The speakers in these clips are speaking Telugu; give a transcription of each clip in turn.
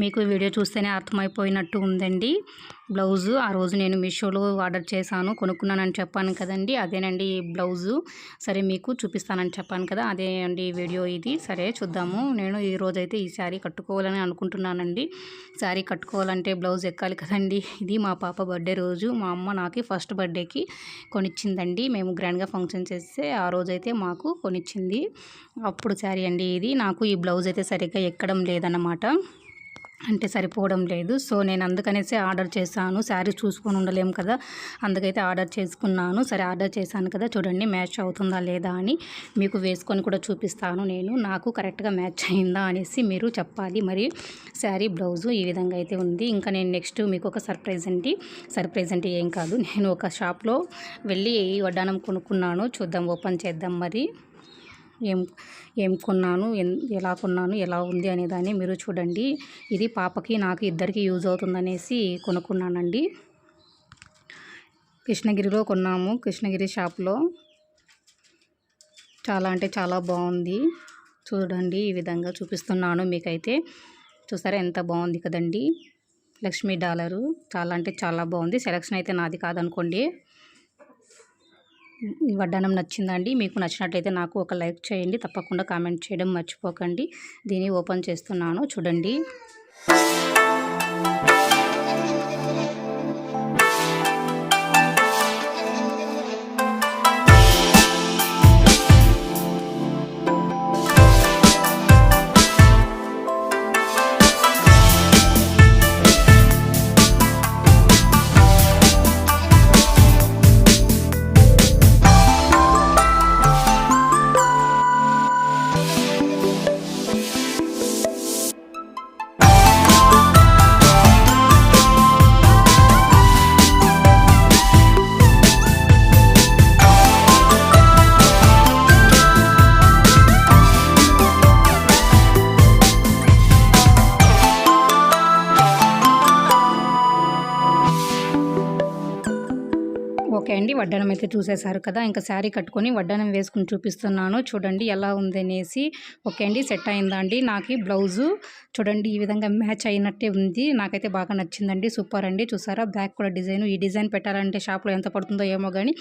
మీకు వీడియో చూస్తేనే అర్థమైపోయినట్టు ఉందండి. బ్లౌజు ఆ రోజు నేను మీషోలో ఆర్డర్ చేశాను కొనుక్కున్నానని చెప్పాను కదండి. అదేనండి ఈ బ్లౌజు. సరే మీకు చూపిస్తానని చెప్పాను కదా అదే అండి వీడియో ఇది. సరే చూద్దాము. నేను ఈ రోజైతే ఈ శారీ కట్టుకోవాలని అనుకుంటున్నానండి. శారీ కట్టుకోవాలంటే బ్లౌజ్ ఎక్కాలి కదండి. ఇది మా పాప బర్త్డే రోజు. మా అమ్మ నాకు ఫస్ట్ బర్త్డేకి కొనిచ్చిందండి. మేము గ్రాండ్గా ఫంక్షన్ చేస్తే ఆ రోజైతే మాకు కొనిచ్చింది. అప్పుడు శారీ అండి ఇది. నాకు ఈ బ్లౌజ్ అయితే సరిగ్గా ఎక్కడం లేదన్నమాట. అంటే సరిపోవడం లేదు. సో నేను అందుకనేసి ఆర్డర్ చేశాను. శారీ చూసుకొని ఉండలేము కదా. అందుకైతే ఆర్డర్ చేసుకున్నాను. సరే ఆర్డర్ చేశాను కదా. చూడండి మ్యాచ్ అవుతుందా లేదా అని మీకు వేసుకొని కూడా చూపిస్తాను నేను. నాకు కరెక్ట్గా మ్యాచ్ అయిందా అనేసి మీరు చెప్పాలి. మరి శారీ బ్లౌజు ఈ విధంగా అయితే ఉంది. ఇంకా నేను నెక్స్ట్ మీకు ఒక సర్ప్రైజ్ అండి. సర్ప్రైజ్ అంటే ఏం కాదు. నేను ఒక షాప్లో వెళ్ళి వడ్డానం కొనుక్కున్నాను. చూద్దాం ఓపెన్ చేద్దాం మరి. ఏం ఏం కొన్నాను ఎలా కొన్నాను ఎలా ఉంది అనేదాన్ని మీరు చూడండి. ఇది పాపకి నాకు ఇద్దరికి యూజ్ అవుతుందనేసి కొనుక్కున్నానండి. కృష్ణగిరిలో కొన్నాము. కృష్ణగిరి షాప్లో. చాలా అంటే చాలా బాగుంది. చూడండి ఈ విధంగా చూపిస్తున్నాను మీకైతే. చూసారా ఎంత బాగుంది కదండి. లక్ష్మీ డాలరు. చాలా అంటే చాలా బాగుంది. సెలక్షన్ అయితే నాది కాదనుకోండి. ఈ వడ్డానం నచ్చిందండి. మీకు నచ్చినట్లయితే నాకు ఒక లైక్ చేయండి. తప్పకుండా కామెంట్ చేయడం మర్చిపోకండి. దీన్ని ఓపెన్ చేస్తున్నాను. చూడండి. ఓకే అండి. వడ్డానం అయితే చూసేశారు కదా. ఇంకా శారీ కట్టుకొని వడ్డానం వేసుకుని చూపిస్తున్నాను. చూడండి ఎలా ఉంది అనేసి ఓకే అండి. సెట్ అయిందా అండి? నాకు బ్లౌజు చూడండి ఈ విధంగా మ్యాచ్ అయినట్టే ఉంది. నాకైతే బాగా నచ్చిందండి. సూపర్ అండి. చూసారా? బ్యాక్ కూడా డిజైన్. ఈ డిజైన్ పెట్టాలంటే షాప్లో ఎంత పడుతుందో ఏమో కానీ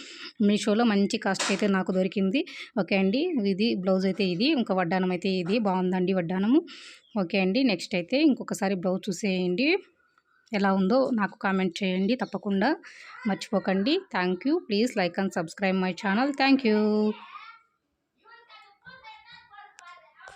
మీషోలో మంచి కాస్ట్ అయితే నాకు దొరికింది. ఓకే అండి. ఇది బ్లౌజ్ అయితే ఇది. ఇంకా వడ్డానం అయితే ఇది. బాగుందండి వడ్డానము ఓకే అండి. నెక్స్ట్ అయితే ఇంకొకసారి బ్లౌజ్ చూసేయండి. ఎలా ఉందో నాకు కామెంట్ చేయండి తప్పకుండా మర్చిపోకండి. Thank you please like and subscribe my channel. Thank you